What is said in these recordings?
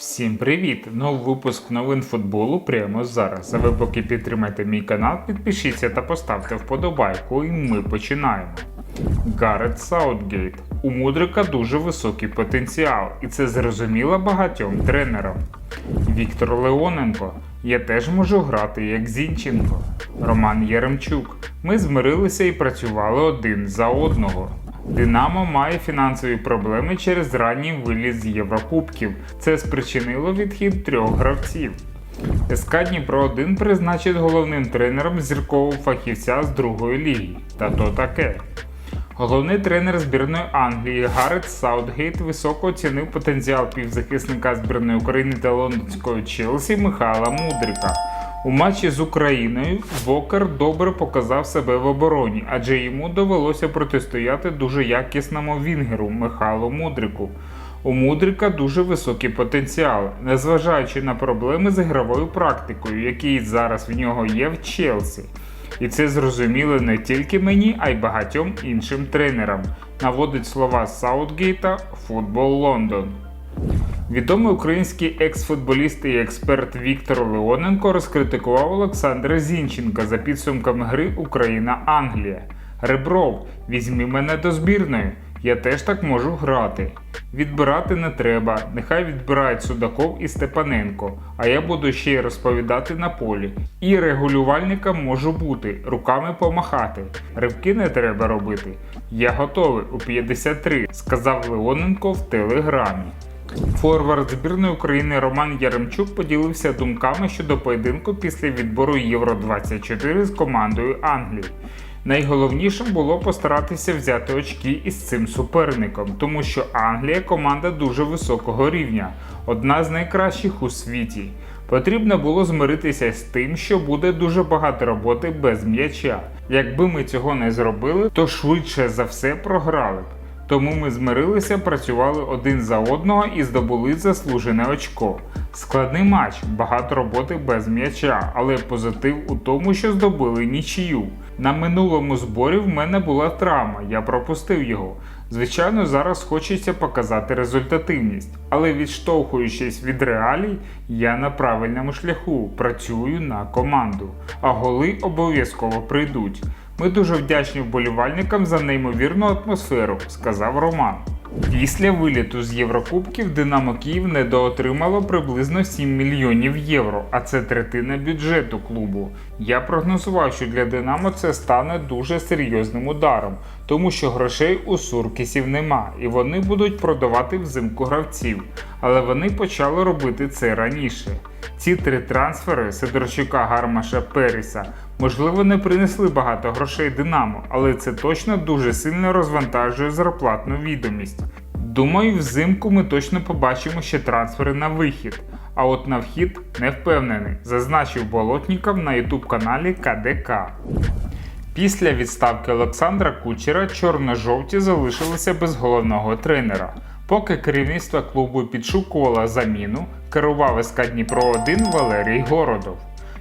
Всім привіт! Новий випуск новин футболу прямо зараз. А ви поки підтримайте мій канал, підпишіться та поставте вподобайку, і ми починаємо. Гаррет Саутгейт. У Мудрика дуже високий потенціал, і це зрозуміло багатьом тренерам. Віктор Леоненко. Я теж можу грати як Зінченко. Роман Яремчук. Ми змирилися і працювали один за одного. Динамо має фінансові проблеми через ранній виліз з Єврокубків. Це спричинило відхід трьох гравців. СК Дніпро 1 призначить головним тренером зіркового фахівця з другої ліги. Та то таке. Головний тренер збірної Англії Гаррет Саутгейт високо оцінив потенціал півзахисника збірної України та лондонської Челсі Михайла Мудрика. У матчі з Україною Вокер добре показав себе в обороні, адже йому довелося протистояти дуже якісному вінгеру Михайлу Мудрику. У Мудрика дуже високий потенціал, незважаючи на проблеми з ігровою практикою, які зараз в нього є в Челсі. І це зрозуміло не тільки мені, а й багатьом іншим тренерам. Наводить слова Саутгейта Футбол Лондон. Відомий український екс-футболіст і експерт Віктор Леоненко розкритикував Олександра Зінченка за підсумками гри Україна-Англія. Ребров, візьми мене до збірної. Я теж так можу грати. Відбирати не треба, нехай відбирають Судаков і Степаненко, а я буду ще й розповідати на полі. І регулювальником можу бути, руками помахати. Ривки не треба робити. Я готовий у 53, сказав Леоненко в телеграмі. Форвард збірної України Роман Яремчук поділився думками щодо поєдинку після відбору Євро 24 з командою Англії. Найголовнішим було постаратися взяти очки із цим суперником, тому що Англія команда дуже високого рівня, одна з найкращих у світі. Потрібно було змиритися з тим, що буде дуже багато роботи без м'яча. Якби ми цього не зробили, то швидше за все програли б. Тому ми змирилися, працювали один за одного і здобули заслужене очко. Складний матч, багато роботи без м'яча, але позитив у тому, що здобули нічию. На минулому зборі в мене була травма, я пропустив його. Звичайно, зараз хочеться показати результативність, але відштовхуючись від реалій, я на правильному шляху працюю на команду, а голи обов'язково прийдуть. Ми дуже вдячні вболівальникам за неймовірну атмосферу, сказав Роман. Після виліту з Єврокубків Динамо Київ недоотримало приблизно 7 мільйонів євро, а це третина бюджету клубу. Я прогнозував, що для Динамо це стане дуже серйозним ударом, тому що грошей у Суркісів нема, і вони будуть продавати взимку гравців. Але вони почали робити це раніше. Ці три трансфери Сидорчука, Гармаша, Періса можливо не принесли багато грошей Динамо, але це точно дуже сильно розвантажує зарплатну відомість. Думаю, взимку ми точно побачимо ще трансфери на вихід. А от на вхід не впевнений, зазначив Болотніков на ютуб каналі КДК. Після відставки Олександра Кучера чорно-жовті залишилися без головного тренера. Поки керівництво клубу підшукувало заміну, керував СК Дніпро 1 Валерій Городов.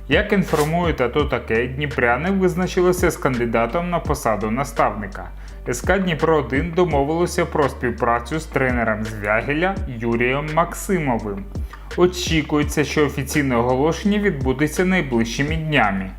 Як інформує ТАТО таке, Дніпряни визначилися з кандидатом на посаду наставника. СК Дніпро 1 домовилося про співпрацю з тренером з Вягеля Юрієм Максимовим. Очікується, що офіційне оголошення відбудеться найближчими днями.